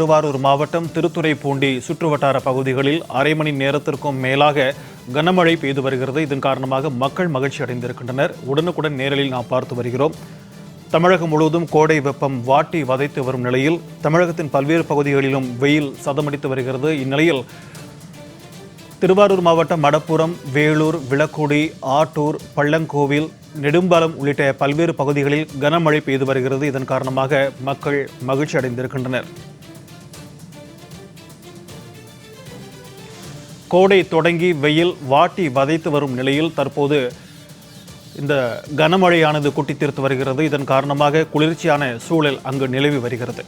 திருவாரூர் மாவட்டம் திருத்துறைப்பூண்டி சுற்றுவட்டார பகுதிகளில் அரை மணி நேரத்திற்கும் மேலாக கனமழை பெய்து வருகிறது. இதன் காரணமாக மக்கள் மகிழ்ச்சி அடைந்திருக்கின்றனர். உடனுக்குடன் நேரலில் நாம் பார்த்து வருகிறோம். தமிழகம் முழுவதும் கோடை வெப்பம் வாட்டி வதைத்து வரும் நிலையில் தமிழகத்தின் பல்வேறு பகுதிகளிலும் வெயில் சதமடித்து வருகிறது. இந்நிலையில் திருவாரூர் மாவட்டம் மடப்புரம் வேலூர் விளக்குடி ஆட்டூர் பள்ளங்கோவில் நெடும்பாலம் உள்ளிட்ட பல்வேறு பகுதிகளில் கனமழை பெய்து வருகிறது. இதன் காரணமாக மக்கள் மகிழ்ச்சி அடைந்திருக்கின்றனர். கோடை தொடங்கி வெயில் வாட்டி வதைத்து வரும் நிலையில் தற்போது இந்த கனமழையானது குட்டி தீர்த்து வருகிறது. இதன் காரணமாக குளிர்ச்சியான சூழல் அங்கு நிலவி வருகிறது.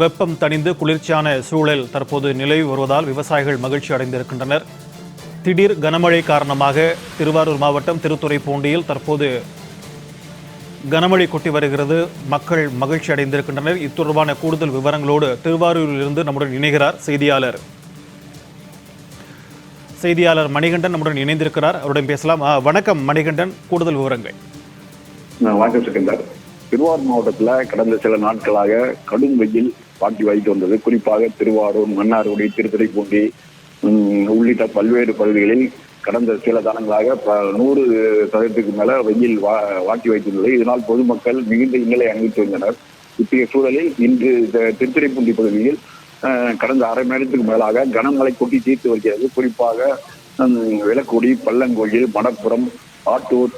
வெப்பம் தணிந்து குளிர்ச்சியான சூழல் தற்போது நிலவி வருவதால் விவசாயிகள் மகிழ்ச்சி அடைந்திருக்கின்றனர். திடீர் கனமழை காரணமாக திருவாரூர் மாவட்டம் திருத்துறைப்பூண்டியில் தற்போது கனமழை கொட்டி வருகிறது. மக்கள் மகிழ்ச்சி அடைந்திருக்கின்றனர். இது தொடர்பான கூடுதல் விவரங்களோடு திருவாரூரிலிருந்து நம்முடன் இணைகிறார் செய்தியாளர். செய்தியாளர் மணிகண்டன் நம்முடன் இணைந்திருக்கிறார். அவருடன் பேசலாம். வணக்கம் மணிகண்டன். கூடுதல் விவரங்கள். நான் வணக்கம் சிக்கந்தர் திருவாரூர் மாவட்டத்துல கடந்த சில நாட்களாக கடும் வெயில் பாட்டி வைத்து வந்தது. குறிப்பாக திருவாரூர் மன்னார்குடி திருத்துறைப்பூண்டி உம், உள்ளிட்ட பல்வேறு பகுதிகளில் கடந்த சில தினங்களாக ப- நூறு சதவீதத்துக்கு மேல வெயில் வா- வாட்டி வைத்துள்ளது. இதனால் பொதுமக்கள் மிகுந்த இன்னலை அணிவித்து வந்தனர். இத்தகைய சூழலில் இன்று திருத்துறைப்பூண்டி பகுதியில் கடந்த அரை மணி நேரத்துக்கு மேலாக கனமழை கொட்டி தீர்த்து வருகிறது. குறிப்பாக விளக்குடி பள்ளங்கோயில் மணப்புறம் ஆட்டூர்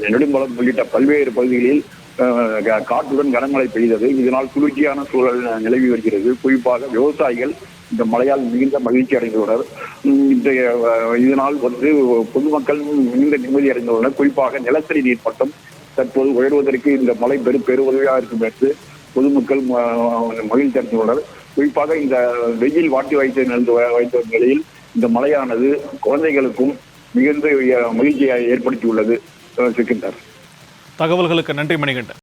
நெடும்பலம் உள்ளிட்ட பல்வேறு பகுதிகளில் காற்றுடன் கனமழை பெய்தது. இதனால் குளிர்ச்சியான சூழல் நிலவி வருகிறது. குறிப்பாக விவசாயிகள் இந்த மழையால் மிகுந்த மகிழ்ச்சி அடைந்துள்ளனர். இன்றைய இந்த இதனால் வந்து பொதுமக்கள் மிகுந்த நிம்மதி அடைந்துள்ளனர். குறிப்பாக நிலத்தடி நீர் மட்டம் தற்போது உயர்வதற்கு இந்த மழை பெரு பெருவதவியாக இருக்கும் என்று பொதுமக்கள் மகிழ்ச்சி அடைந்துள்ளனர். குறிப்பாக இந்த வெயில் வாட்டி வைத்து நடந்து வைத்த நிலையில் இந்த மழையானது குழந்தைகளுக்கும் மிகுந்த மகிழ்ச்சியை ஏற்படுத்தியுள்ளது. சிக்கின்றார் தகவல்களுக்கு நன்றி மணிகண்டன்.